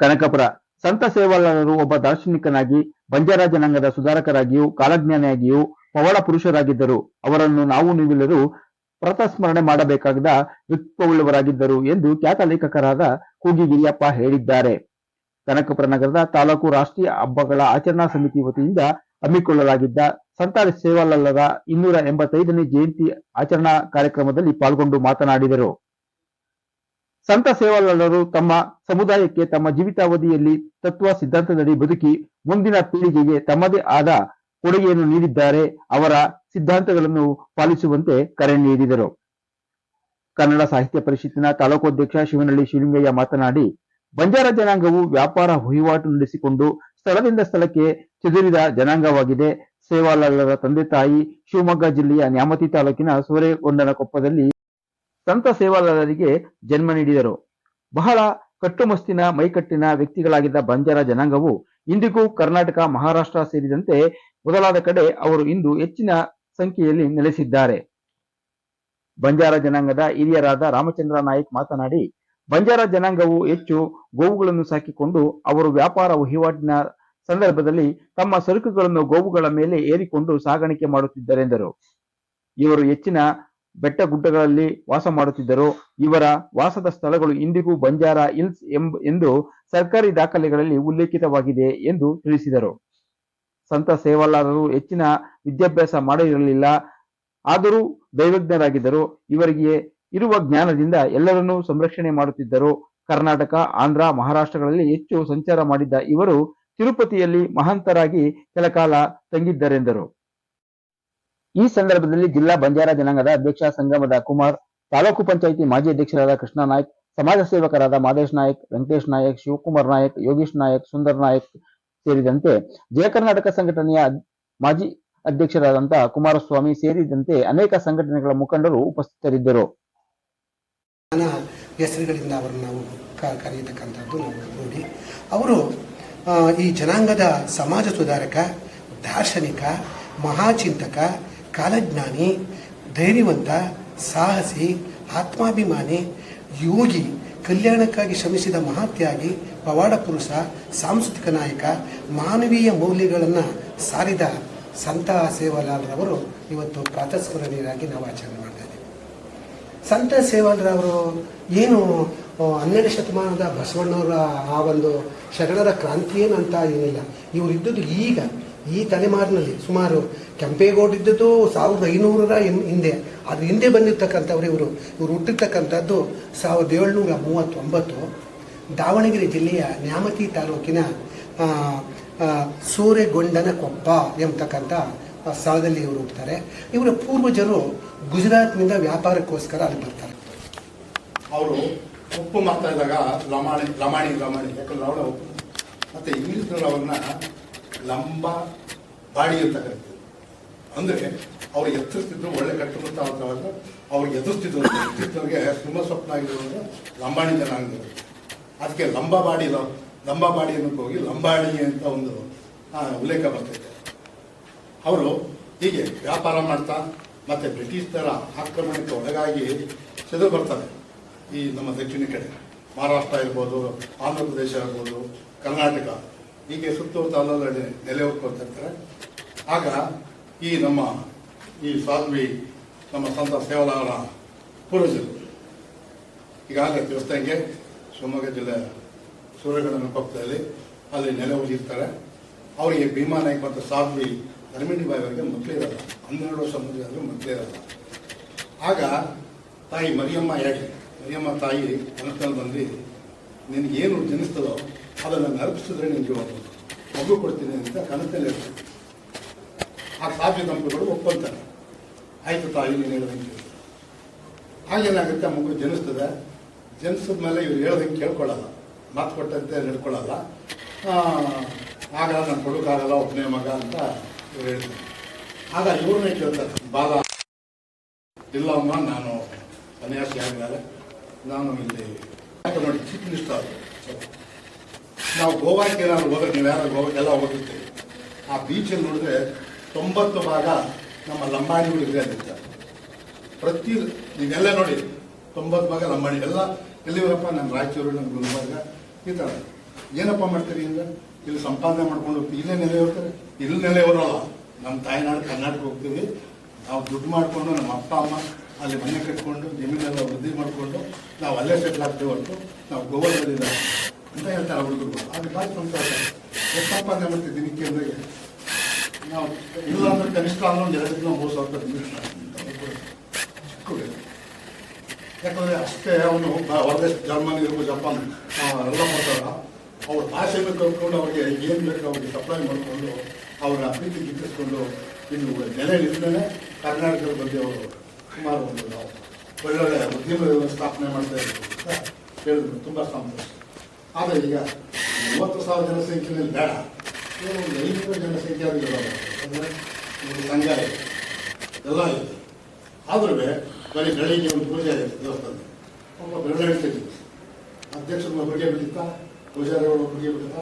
ಕನಕಪುರ. ಸಂತ ಸೇವಾಲರು ಒಬ್ಬ ದಾರ್ಶನಿಕನಾಗಿ, ಬಂಜಾರ ಜನಾಂಗದ ಸುಧಾರಕರಾಗಿಯೂ, ಕಾಲಜ್ಞಾನಿಯಾಗಿಯೂ ಪವಳ ಪುರುಷರಾಗಿದ್ದರು. ಅವರನ್ನು ನಾವು ನೀವೆಲ್ಲರೂ ಪ್ರತಸ್ಮರಣೆ ಮಾಡಬೇಕಾದ ವ್ಯಕ್ತಿತ್ವವುಳ್ಳವರಾಗಿದ್ದರು ಎಂದು ಖ್ಯಾತ ಲೇಖಕರಾದ ಕೂಗಿಗಿರಿಯಪ್ಪ ಹೇಳಿದ್ದಾರೆ. ಕನಕಪುರ ನಗರದ ತಾಲೂಕು ರಾಷ್ಟ್ರೀಯ ಹಬ್ಬಗಳ ಆಚರಣಾ ಸಮಿತಿ ವತಿಯಿಂದ ಹಮ್ಮಿಕೊಳ್ಳಲಾಗಿದ್ದ ಸಂತ ಸೇವಾಲಾಲರ ಇನ್ನೂರ ಎಂಬತ್ತೈದನೇ ಜಯಂತಿ ಆಚರಣಾ ಕಾರ್ಯಕ್ರಮದಲ್ಲಿ ಪಾಲ್ಗೊಂಡು ಮಾತನಾಡಿದರು. ಸಂತ ಸೇವಾಲಾಲರು ತಮ್ಮ ಸಮುದಾಯಕ್ಕೆ ತಮ್ಮ ಜೀವಿತಾವಧಿಯಲ್ಲಿ ತತ್ವ ಸಿದ್ಧಾಂತದಡಿ ಬದುಕಿ ಮುಂದಿನ ಪೀಳಿಗೆಗೆ ತಮ್ಮದೇ ಆದ ಕೊಡುಗೆಯನ್ನು ನೀಡಿದ್ದಾರೆ. ಅವರ ಸಿದ್ಧಾಂತಗಳನ್ನು ಪಾಲಿಸುವಂತೆ ಕರೆ ನೀಡಿದರು. ಕನ್ನಡ ಸಾಹಿತ್ಯ ಪರಿಷತ್ತಿನ ತಾಲೂಕು ಅಧ್ಯಕ್ಷ ಶಿವನಹಳ್ಳಿ ಶಿವಲಿಂಗಯ್ಯ ಮಾತನಾಡಿ, ಬಂಜಾರ ಜನಾಂಗವು ವ್ಯಾಪಾರ ವಹಿವಾಟು ನಡೆಸಿಕೊಂಡು ಸ್ಥಳದಿಂದ ಸ್ಥಳಕ್ಕೆ ಚದುರಿದ ಜನಾಂಗವಾಗಿದೆ. ಸೇವಾಲಾಲರ ತಂದೆ ತಾಯಿ ಶಿವಮೊಗ್ಗ ಜಿಲ್ಲೆಯ ನ್ಯಾಮತಿ ತಾಲೂಕಿನ ಸೂರೆಗೊಂಡನಕೊಪ್ಪದಲ್ಲಿ ಸಂತ ಸೇವಾಲಾಲರಿಗೆ ಜನ್ಮ ನೀಡಿದರು. ಬಹಳ ಕಟ್ಟುಮಸ್ತಿನ ಮೈಕಟ್ಟಿನ ವ್ಯಕ್ತಿಗಳಾಗಿದ್ದ ಬಂಜಾರ ಜನಾಂಗವು ಇಂದಿಗೂ ಕರ್ನಾಟಕ, ಮಹಾರಾಷ್ಟ್ರ ಸೇರಿದಂತೆ ಮೊದಲಾದ ಕಡೆ ಅವರು ಇಂದು ಹೆಚ್ಚಿನ ಸಂಖ್ಯೆಯಲ್ಲಿ ನೆಲೆಸಿದ್ದಾರೆ. ಬಂಜಾರ ಜನಾಂಗದ ಹಿರಿಯರಾದ ರಾಮಚಂದ್ರ ನಾಯಕ್ ಮಾತನಾಡಿ, ಬಂಜಾರ ಜನಾಂಗವು ಹೆಚ್ಚು ಗೋವುಗಳನ್ನು ಸಾಕಿಕೊಂಡು ಅವರು ವ್ಯಾಪಾರ ವಹಿವಾಟಿನ ಸಂದರ್ಭದಲ್ಲಿ ತಮ್ಮ ಸರಕುಗಳನ್ನು ಗೋವುಗಳ ಮೇಲೆ ಏರಿಕೊಂಡು ಸಾಗಾಣಿಕೆ ಮಾಡುತ್ತಿದ್ದರೆಂದರು. ಇವರು ಹೆಚ್ಚಿನ ಬೆಟ್ಟ ಗುಡ್ಡಗಳಲ್ಲಿ ವಾಸ ಮಾಡುತ್ತಿದ್ದರು. ಇವರ ವಾಸದ ಸ್ಥಳಗಳು ಇಂದಿಗೂ ಬಂಜಾರ ಹಿಲ್ಸ್ ಎಂದು ಸರ್ಕಾರಿ ದಾಖಲೆಗಳಲ್ಲಿ ಉಲ್ಲೇಖಿತವಾಗಿದೆ ಎಂದು ತಿಳಿಸಿದರು. ಸಂತ ಸೇವಾಲಾರರು ಹೆಚ್ಚಿನ ವಿದ್ಯಾಭ್ಯಾಸ ಮಾಡಿರಲಿಲ್ಲ. ಆದರೂ ದೈವಜ್ಞರಾಗಿದ್ದರು. ಇವರಿಗೆ ಇರುವ ಜ್ಞಾನದಿಂದ ಎಲ್ಲರನ್ನೂ ಸಂರಕ್ಷಣೆ ಮಾಡುತ್ತಿದ್ದರು. ಕರ್ನಾಟಕ, ಆಂಧ್ರ, ಮಹಾರಾಷ್ಟ್ರಗಳಲ್ಲಿ ಹೆಚ್ಚು ಸಂಚಾರ ಮಾಡಿದ್ದ ಇವರು ತಿರುಪತಿಯಲ್ಲಿ ಮಹಾಂತರಾಗಿ ಕೆಲಕಾಲ ತಂಗಿದ್ದರೆಂದರು. ಈ ಸಂದರ್ಭದಲ್ಲಿ ಜಿಲ್ಲಾ ಬಂಜಾರ ಜನಾಂಗದ ಅಧ್ಯಕ್ಷ ಸಂಗಮದ ಕುಮಾರ್, ತಾಲೂಕು ಪಂಚಾಯಿತಿ ಮಾಜಿ ಅಧ್ಯಕ್ಷರಾದ ಕೃಷ್ಣ ನಾಯ್ಕ್, ಸಮಾಜ ಸೇವಕರಾದ ಮಾದೇಶ್ ನಾಯಕ್, ವೆಂಕಟೇಶ್ ನಾಯಕ್, ಶಿವಕುಮಾರ್ ನಾಯಕ್, ಯೋಗೀಶ್ ನಾಯಕ್, ಸುಂದರ್ ನಾಯಕ್ ಸೇರಿದಂತೆ ಜಯ ಕರ್ನಾಟಕ ಸಂಘಟನೆಯ ಮಾಜಿ ಅಧ್ಯಕ್ಷರಾದಂತಹ ಕುಮಾರಸ್ವಾಮಿ ಸೇರಿದಂತೆ ಅನೇಕ ಸಂಘಟನೆಗಳ ಮುಖಂಡರು ಉಪಸ್ಥಿತರಿದ್ದರು. ಹೆಸರುಗಳಿಂದ ಅವರನ್ನು ನಾವು ಕರೆಯತಕ್ಕಂಥದ್ದು ನೋಡಿ. ಅವರು ಈ ಜನಾಂಗದ ಸಮಾಜ ಸುಧಾರಕ, ದಾರ್ಶನಿಕ, ಮಹಾಚಿಂತಕ ಕಾಲಜ್ಞಾನಿ, ಧೈರ್ಯವಂತ, ಸಾಹಸಿ, ಆತ್ಮಾಭಿಮಾನಿ, ಯೋಗಿ, ಕಲ್ಯಾಣಕ್ಕಾಗಿ ಶ್ರಮಿಸಿದ ಮಹಾತ್ಯಾಗಿ, ಪವಾಡ ಪುರುಷ, ಸಾಂಸ್ಕೃತಿಕ ನಾಯಕ, ಮಾನವೀಯ ಮೌಲ್ಯಗಳನ್ನು ಸಾರಿದ ಸಂತ ಸೇವಾಲಾಲ್ರವರು ಇವತ್ತು ಪ್ರಾತಸ್ಮರಣೀಯರಾಗಿ ನಾವು ಆಚರಣೆ ಮಾಡ್ತಾ ಇದ್ದೀವಿ. ಸಂತ ಸೇವಾಲ್ರವರು ಏನು ಹನ್ನೆರಡು ಶತಮಾನದ ಬಸವಣ್ಣವರ ಆ ಒಂದು ಶರಣರ ಕ್ರಾಂತಿ ಏನಂತ ಏನಿಲ್ಲ. ಇವರಿದ್ದದ್ದು ಈಗ ಈ ತಲೆಮಾರಿನಲ್ಲಿ ಸುಮಾರು ಕೆಂಪೇಗೌಡ ಇದ್ದದ್ದು ಸಾವಿರದ ಐನೂರರ ಹಿಂದೆ. ಅದ್ರ ಹಿಂದೆ ಬಂದಿರ್ತಕ್ಕಂಥವ್ರು ಇವರು. ಇವರು ಹುಟ್ಟಿರ್ತಕ್ಕಂಥದ್ದು ಸಾವಿರದ ಏಳ್ನೂರ ಮೂವತ್ತೊಂಬತ್ತು. ದಾವಣಗೆರೆ ಜಿಲ್ಲೆಯ ನ್ಯಾಮತಿ ತಾಲೂಕಿನ ಸೂರೆಗೊಂಡನ ಕೊಪ್ಪ ಎಂಬತಕ್ಕಂಥ ಸ್ಥಳದಲ್ಲಿ ಇವರು ಹುಟ್ಟುತ್ತಾರೆ ಇವರ ಪೂರ್ವಜರು ಗುಜರಾತ್ನಿಂದ ವ್ಯಾಪಾರಕ್ಕೋಸ್ಕರ ಅಲ್ಲಿ ಬರ್ತಾರೆ. ಅವರು ಉಪ್ಪು ಮಾಡ್ತಾ ಇದ್ದಾಗ ಲಮಾಣಿ ಲಮಾಣಿ ಲಮಾಣಿ ಯಾಕಂದ್ರೆ ಅವಳ ಮತ್ತೆ ಅವ್ರನ್ನ ಲಂಬ ಬಾಡಿ ಅಂತ ಕರಿತೀವಿ. ಅಂದ್ರೆ ಅವ್ರು ಎತ್ತರಿಸ್ತಿದ್ರು ಒಳ್ಳೆ ಕಟ್ಟುಮುಟ್ಟ ಅಂತವಾಗ ಅವ್ರಿಗೆ ಎದುರಿಸ್ತಿದ್ರು ಎದುರಿಸಿದವ್ರಿಗೆ ತುಂಬ ಸ್ವಪ್ನ ಆಗಿರೋದು ಲಂಬಾಣಿ ಜನಾಂಗ ಅದಕ್ಕೆ ಲಂಬ ಬಾಡಿ ಲಂಬ ಬಾಡಿ ಅನ್ನೋಕೆ ಹೋಗಿ ಲಂಬಾಣಿ ಅಂತ ಒಂದು ಉಲ್ಲೇಖ ಬರ್ತೈತೆ. ಅವರು ಹೀಗೆ ವ್ಯಾಪಾರ ಮಾಡ್ತಾ ಮತ್ತೆ ಬ್ರಿಟಿಷರ ಆಕ್ರಮಣಕ್ಕೆ ಒಳಗಾಗಿ ಚದು ಬರ್ತಾರೆ. ಈ ನಮ್ಮ ದಕ್ಷಿಣ ಕಡೆ ಮಹಾರಾಷ್ಟ್ರ ಇರ್ಬೋದು, ಆಂಧ್ರ ಪ್ರದೇಶ ಇರ್ಬೋದು, ಕರ್ನಾಟಕ. ಹೀಗೆ ಸುತ್ತೂರು ತಾಲೂಕಲ್ಲಿ ನೆಲೆ ಹೊತ್ಕೊಳ್ತಿರ್ತಾರೆ ಆಗ ಈ ನಮ್ಮ ಈ ಸಾಧ್ವಿ, ನಮ್ಮ ಸಂತ ಸೇವಲಾರ ಪೂರ್ವಜರು ಈಗಾಗಲೇ ತಿಳಿಸ್ದಂಗೆ ಶಿವಮೊಗ್ಗ ಜಿಲ್ಲೆ ಸೂರ್ಯಗಡನ ಪಕ್ಕದಲ್ಲಿ ಅಲ್ಲಿ ನೆಲೆ ಹೊಂದಿರ್ತಾರೆ ಅವರಿಗೆ ಭೀಮಾ ನಾಯ್ಕ ಮತ್ತು ಸಾಧ್ವಿ ಧರ್ಮಿಣಿ ಬಾಯಿ ಅವರಿಗೆ ಮಕ್ಕಳೇ ಇರಲ್ಲ. ಹನ್ನೆರಡು ವರ್ಷ ಮುಂದೆ ಆದರೂ ಮಕ್ಕಳೇ ಇರಲ್ಲ. ಆಗ ತಾಯಿ ಮರಿಯಮ್ಮ ಹೇಳಿ ಮರಿಯಮ್ಮ ತಾಯಿ ಮನಸ್ಸಿನಲ್ಲಿ ಬಂದು ನಿನಗೇನು ಜನಿಸ್ತದೋ ಅದನ್ನು ನರಪಿಸಿದ್ರೆ ನಿಮಗೆ ಒಂದು ಮಗು ಕೊಡ್ತೀನಿ ಅಂತ ಕನಸಲ್ಲಿ ಆ ಸಾಧ್ಯ ದಂಪತಿಗಳು ಒಪ್ಪಂತಾರೆ ಆಯ್ತು ತಾಯಿ, ನೀನು ಹೇಳ್ದಂಗೆ ಹಾಗೇನಾಗುತ್ತೆ, ಆ ಮಗು ಜನಿಸ್ತದೆ. ಜನಿಸಿದ ಮೇಲೆ ಇವ್ರು ಹೇಳೋದಂಗೆ ಕೇಳ್ಕೊಳ್ಳಲ್ಲ. ಮಾತು ಕೊಟ್ಟಂತೆ ನಡ್ಕೊಳ್ಳಲ್ಲ. ಆಗ ನಾನು ಕೊಡೋಕ್ಕಾಗಲ್ಲ ಒಬ್ಬನೇ ಮಗ ಅಂತ ಇವ್ರು ಹೇಳ್ತಾರೆ. ಆಗ ಇವ್ರನ್ನೇ ಕೇಳ್ತಾರೆ, ಬಾಲ, ಇಲ್ಲಮ್ಮ, ನಾನು ಸನ್ಯಾಸಿ ಆದಮೇಲೆ ನಾನು ಇಲ್ಲಿ ನೋಡಿ ಚೀಫ್ ಮಿನಿಸ್ಟರ್ ನಾವು ಗೋವಾಕ್ಕೆ ಏನಾದ್ರು ಹೋದ್ರೆ, ನೀವು ಯಾರು ಎಲ್ಲ ಹೋಗಿರ್ತೀವಿ ಆ ಬೀಚಲ್ಲಿ ನೋಡಿದ್ರೆ ತೊಂಬತ್ತು ಭಾಗ ನಮ್ಮ ಲಂಬಾಣಿಗಳು ಇದೆ ಅಂತ. ಪ್ರತಿ, ನೀವೆಲ್ಲ ನೋಡಿ, ತೊಂಬತ್ತು ಭಾಗ ಲಂಬಾಣಿ. ಎಲ್ಲ ಎಲ್ಲಿವರಪ್ಪ? ನಮ್ಮ ರಾಯಚೂರು, ನಮ್ಮ ಗುಲ್ಬರ್ಗ, ಈ ಥರ. ಏನಪ್ಪ ಮಾಡ್ತೀರಿ ಅಂದ್ರೆ, ಇಲ್ಲಿ ಸಂಪಾದನೆ ಮಾಡ್ಕೊಂಡು ಹೋಗ್ತೀವಿ. ಇಲ್ಲೇ ನೆಲೆ ಹೋಗ್ತಾರೆ ಇಲ್ಲಿ ನೆಲೆ ಇರೋಲ್ಲ ನಮ್ಮ ತಾಯಿನಾಡು, ಕರ್ನಾಟಕ ಹೋಗ್ತೀವಿ. ನಾವು ದುಡ್ಡು ಮಾಡಿಕೊಂಡು, ನಮ್ಮ ಅಪ್ಪ, ಅಮ್ಮ ಅಲ್ಲಿ ಮನೆ ಕಟ್ಕೊಂಡು, ಜಮೀನೆಲ್ಲ ವೃದ್ಧಿ ಮಾಡಿಕೊಂಡು, ನಾವು ಅಲ್ಲೇ ಸೆಟ್ಲ್ ಆಗ್ತೀವಿ ಹೊರತು. ನಾವು ಗೋವಾದಲ್ಲಿಲ್ಲ ಅಂತ ಹೇಳ್ತಾರೆ ಹುಡುಗರು. ಅದು ಭಾಳ ಸಂತೋಷ ಸಂಪಾದನೆ ದಿನಕ್ಕೆ ಅಂದ್ರೆ. ನಾವು ಇಲ್ಲ ಅಂದ್ರೆ ಕನಿಷ್ಠ ಅಂದ್ರೆ ಒಂದು ಎರಡರಿಂದ ಮೂರು ಸಾವಿರ ರೂಪಾಯಿ. ಯಾಕಂದ್ರೆ ಅಷ್ಟೇ ಅವನು ಹೊರದೇಶ ಜರ್ಮನಿ ಇರ್ಬೋದು, ಜಪಾನ್ ಎಲ್ಲ ಮಾಡ್ತಾರ ಅವ್ರ ಭಾಷೆಯನ್ನು ಕಲ್ತ್ಕೊಂಡು ಅವ್ರಿಗೆ ಏನು ಬೇಕು ಅವ್ರಿಗೆ ಸಪ್ಲೈ ಮಾಡಿಕೊಂಡು ಅವರ ಅಭಿವೃದ್ಧಿ ಗಿಟ್ಟಿಸ್ಕೊಂಡು ಇನ್ನು ನೆಲೆ ನಿಂತಲೇ ಕರ್ನಾಟಕದ ಬಗ್ಗೆ ಅವರು ಸುಮಾರು ಒಂದು ಒಳ್ಳೊಳ್ಳೆ ಉದ್ಯಮ ಸ್ಥಾಪನೆ ಮಾಡ್ತಾ ಇದ್ರು ಅಂತ ಹೇಳಿದ್ರು. ತುಂಬ ಸಂತೋಷ. ಆದರೆ ಈಗ ಮೂವತ್ತು ಸಾವಿರ ಜನಸಂಖ್ಯೆ ಬೇಡ. ಒಂದು ಐನೂರು ಜನಸಂಖ್ಯೆ ಆದರೂ ಅಂದರೆ ಒಂದು ಸಂಘ ಇದೆ. ಎಲ್ಲ ಇದೆ. ಆದ್ರೂ ಬರೀ ಬೆಳಿಗ್ಗೆ ಒಂದು ಪೂಜೆ ಇದೆ ದೇವಸ್ಥಾನ ಒಬ್ಬ ಬೆಳಗ್ಗೆ ಅಧ್ಯಕ್ಷರು ಹೊರಗೆ ಬಿಡುತ್ತಾ ಪೂಜಾರಿಗಳು ಹೊರಗೆ ಬಿಟ್ಟಿತ್ತ